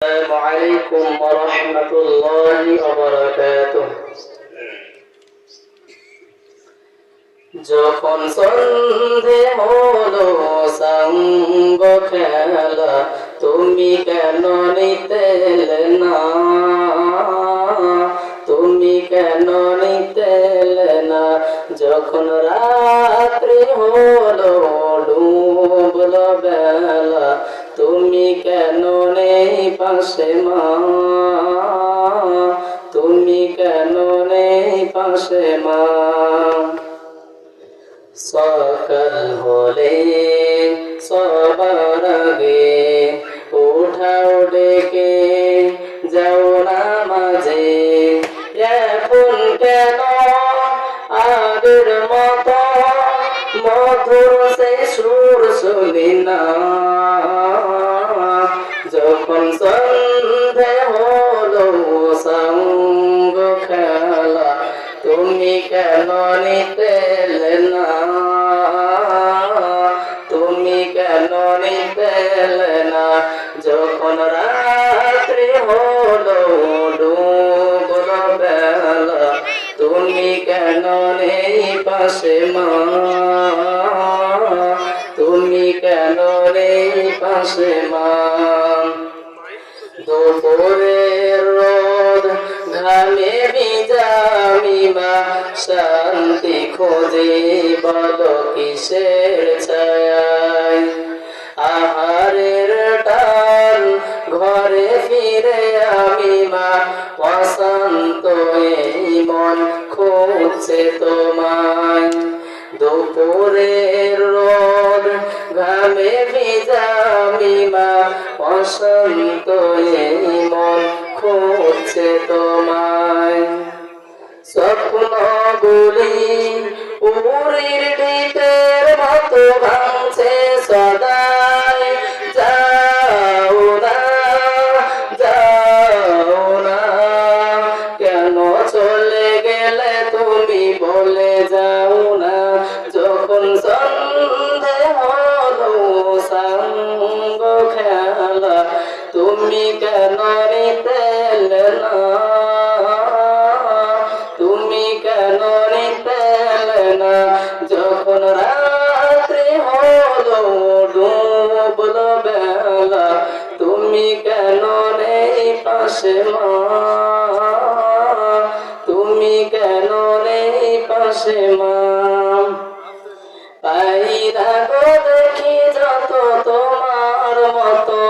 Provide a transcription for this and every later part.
السلام عليكم ورحمة الله وبركاته যখন সন্ধে হলো সঙ্গ খেলা তুমি কেন নিতে এলে না তুমি কেন নিতে এলে না যখন রাত্রি হলো ডুবল বেলা তুমি কেন নেই পাশে মা? তুমি কেন নেই পাশে মা? সকাল হলে সবার আগে উঠাও ডেকে, যাও মধুর সে সুর শুনি না যখন সন্ধে হলো সঙ্গ খেলা, তুমি কেন নিতে না? তুমি কেন নিতে না? যখন রাত্রি নেই পাশে মা। তুমি কেন পাশে মা? দুপুরের রোদ ঘামে বিজামি মা। শান্তি খোঁজে বলো কিসের এই মন খুঁজছে তোমায়। দুপুরের রোদ ঘামে ভিজামি মা অশান্ত এই মন খুঁজছে তোমায়। স্বপ্নগুলি উড়ির পাশে মা তুমি কেন নেই পাশে মা? পাইরা গো দেখি যত তোমার মতো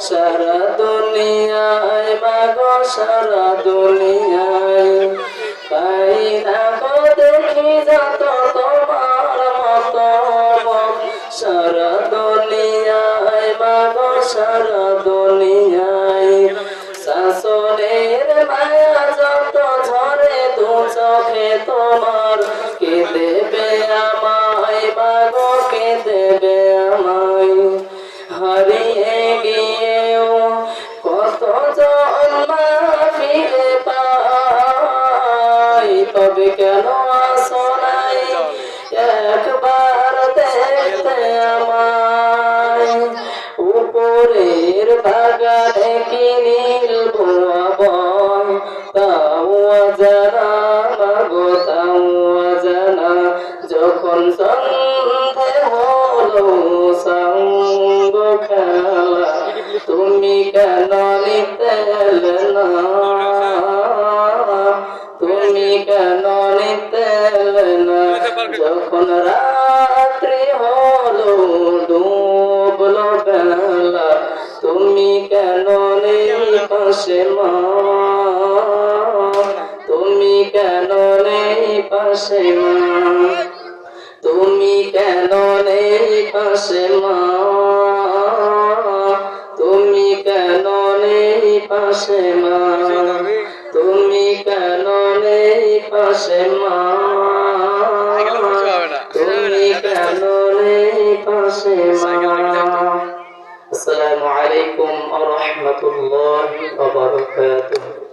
সারা দুনিয়ায় মাগো সারা দুনিয়ায়। পাইরা গো দেখি যত তোমার মতো সারা দুনিয়ায় মাগো সারা তবে কেন আসো একবার দেখতে আমায়। উপরের বাগানে কি নীল ভুবন তাও জানা মাগো, তাও জানা যখন সন্ধে হলো সঙ্গ খেলা, তুমি কেন নিতে না? তুমি কেন নিতে না যখন রাত্রি হলো ডুবল বেলা, তুমি কেন নেই পাশে মা? তুমি কেন নেই পাশে মা? তুমি কেন নেই পাশে মা? তুমি কেন নেই পাশে মা? পাশে মা। তুমি কেন পাশে মা? আসসালামু আলাইকুম ওয়া রাহমাতুল্লাহি ওয়া বারাকাতুহু।